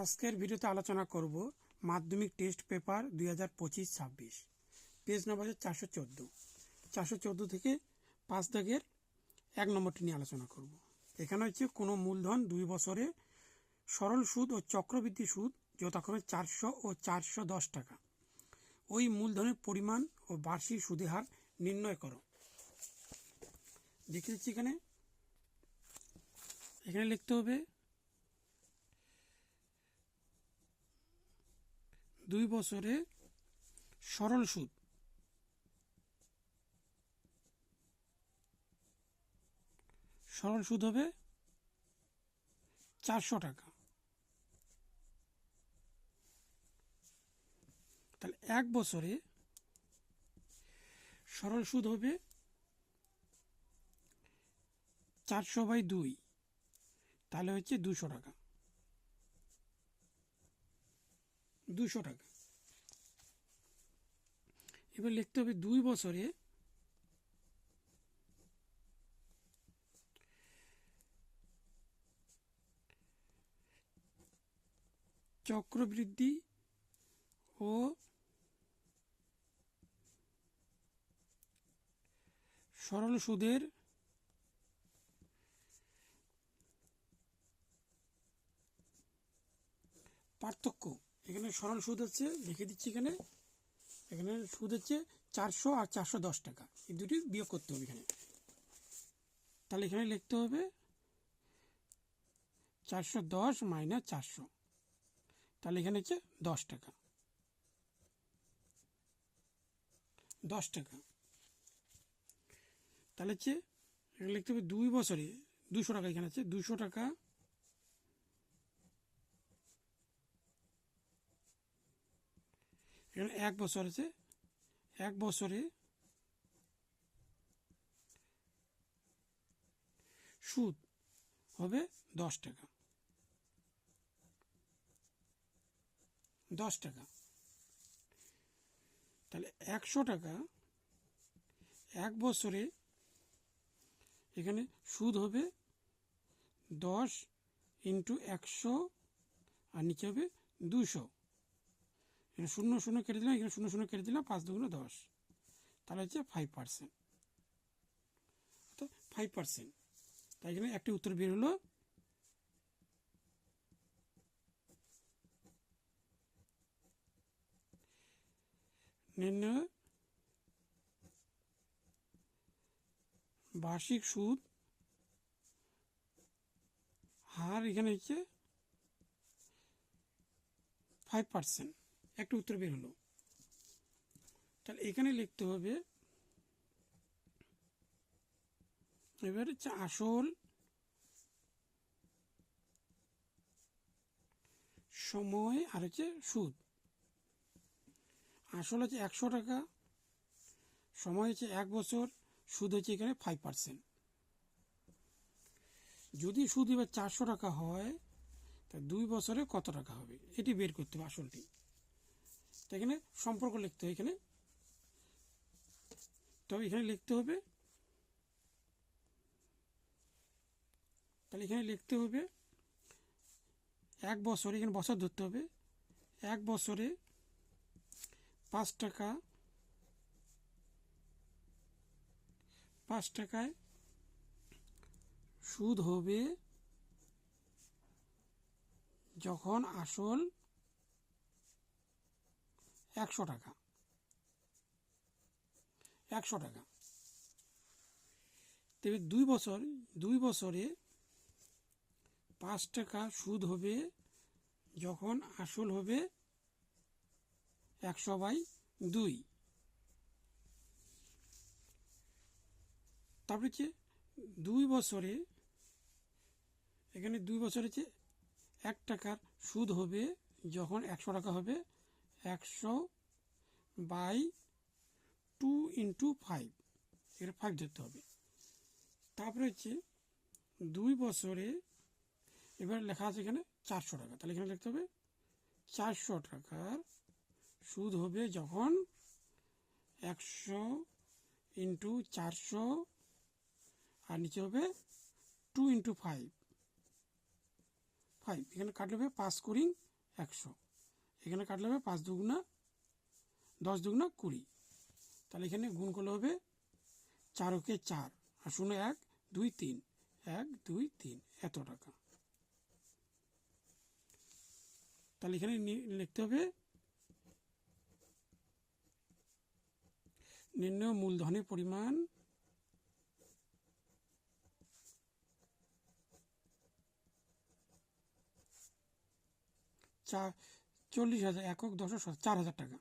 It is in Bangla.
আজকের ভিডিওতে আলোচনা করব মাধ্যমিক টেস্ট পেপার দুই হাজার পঁচিশ ছাব্বিশ, পেজ নম্বর হচ্ছে চারশো চোদ্দ। চারশো চোদ্দ থেকে পাঁচ দাগের এক নম্বরটি নিয়ে আলোচনা করব। এখানে হচ্ছে কোনো মূলধন দুই বছরে সরল সুদ ও চক্রবৃদ্ধি সুদ যথাক্রমে চারশো ও চারশো দশ টাকা। ওই মূলধনের পরিমাণ ও বার্ষিক সুদের হার নির্ণয় করো। দেখে দিচ্ছি এখানে। এখানে লিখতে হবে দুই বছরে সরল সুদ। সরল সুদ হবে চারশো টাকা। তাহলে এক বছরে সরল সুদ হবে চারশো বাই দুই, তাহলে হচ্ছে দুশো টাকা। দুশো টাকা। এবার লিখতে হবে দুই বছরে চক্রবৃদ্ধি ও সরল সুদের পার্থক্য। এখানে সরল সুদ হচ্ছে, লিখে দিচ্ছি এখানে। এখানে সুদ হচ্ছে চারশো আর চারশো দশ টাকা। এই দুটি বিয়োগ করতে হবে এখানে। তাহলে এখানে লিখতে হবে চারশো দশ মাইনাস চারশো। তাহলে এখানে হচ্ছে দশ টাকা। দশ টাকা। তাহলে হচ্ছে এখানে লিখতে হবে দুই বছরে দুশো টাকা এখানে আছে, দুশো টাকা এখানে এক বছর আছে, এক বছরে সুদ হবে দশ টাকা। দশ টাকা। তাহলে একশো টাকা এক বছরে এখানে সুদ হবে দশ ইন্টু একশো আর নিচে হবে দুশো এখানে শূন্য শূন্য কেটে দিলাম, এখানে শূন্য শূন্য কেটে দিলাম, পাঁচ দুগুলো দশ। তাহলে হচ্ছে ফাইভ পার্সেন্ট তো ফাইভ পার্সেন্ট তাই এখানে একটি উত্তর বের হলো বার্ষিক সুদ, হার এখানে হচ্ছে ফাইভ পার্সেন্ট একটা উত্তর বের হলো। তাহলে এখানে লিখতে হবে, এবার হচ্ছে আসল সময় আর হচ্ছে সুদ। আসল হচ্ছে একশো টাকা, সময় হচ্ছে এক বছর, সুদ হচ্ছে এখানে ফাইভ পার্সেন্ট যদি সুদ এবার চারশো টাকা হয় তা দুই বছরে কত টাকা হবে? এটি বের করতে হবে আসলটি। তো এখানে সম্পর্ক লিখতে হবে এখানে। তবে এখানে লিখতে হবে, তাহলে এখানে লিখতে হবে, এক বছরে এখানে বছর ধরতে হবে, এক বছরে পাঁচ টাকা, পাঁচ টাকায় সুদ হবে যখন আসল একশো টাকা। একশো টাকা। তবে দুই বছর, দুই বছরে পাঁচ টাকা সুদ হবে যখন আসল হবে একশো বাই দুই। তারপরে হচ্ছে দুই বছরে, এখানে দুই বছরে হচ্ছে এক টাকার সুদ হবে যখন একশো টাকা হবে একশো বাই টু ইন্টু ফাইভ। এখানে ফাইভ ধরতে হবে। তারপরে হচ্ছে দুই বছরে, এবার লেখা আছে এখানে চারশো টাকা। তাহলে এখানে লিখতে হবে চারশো টাকার সুদ হবে যখন একশো ইন্টু চারশো আর নিচে হবে টু ইন্টু ফাইভ। ফাইভ। এখানে কাটলে হবে পাঁচ কুড়ি একশো। এখানে কাটলে হবে পাঁচ দুগুণা দশ দুগুণা কুড়ি। তাহলে এখানে গুণ করলে হবে চারকে চার। আর শূন্য এক, দুই, তিন। এক, দুই, তিন। এত টাকা। তাহলে এখানে লিখতে হবে নির্ণয় মূলধনের পরিমাণ চা চল্লিশ হাজার একক দশক চার হাজার টাকা।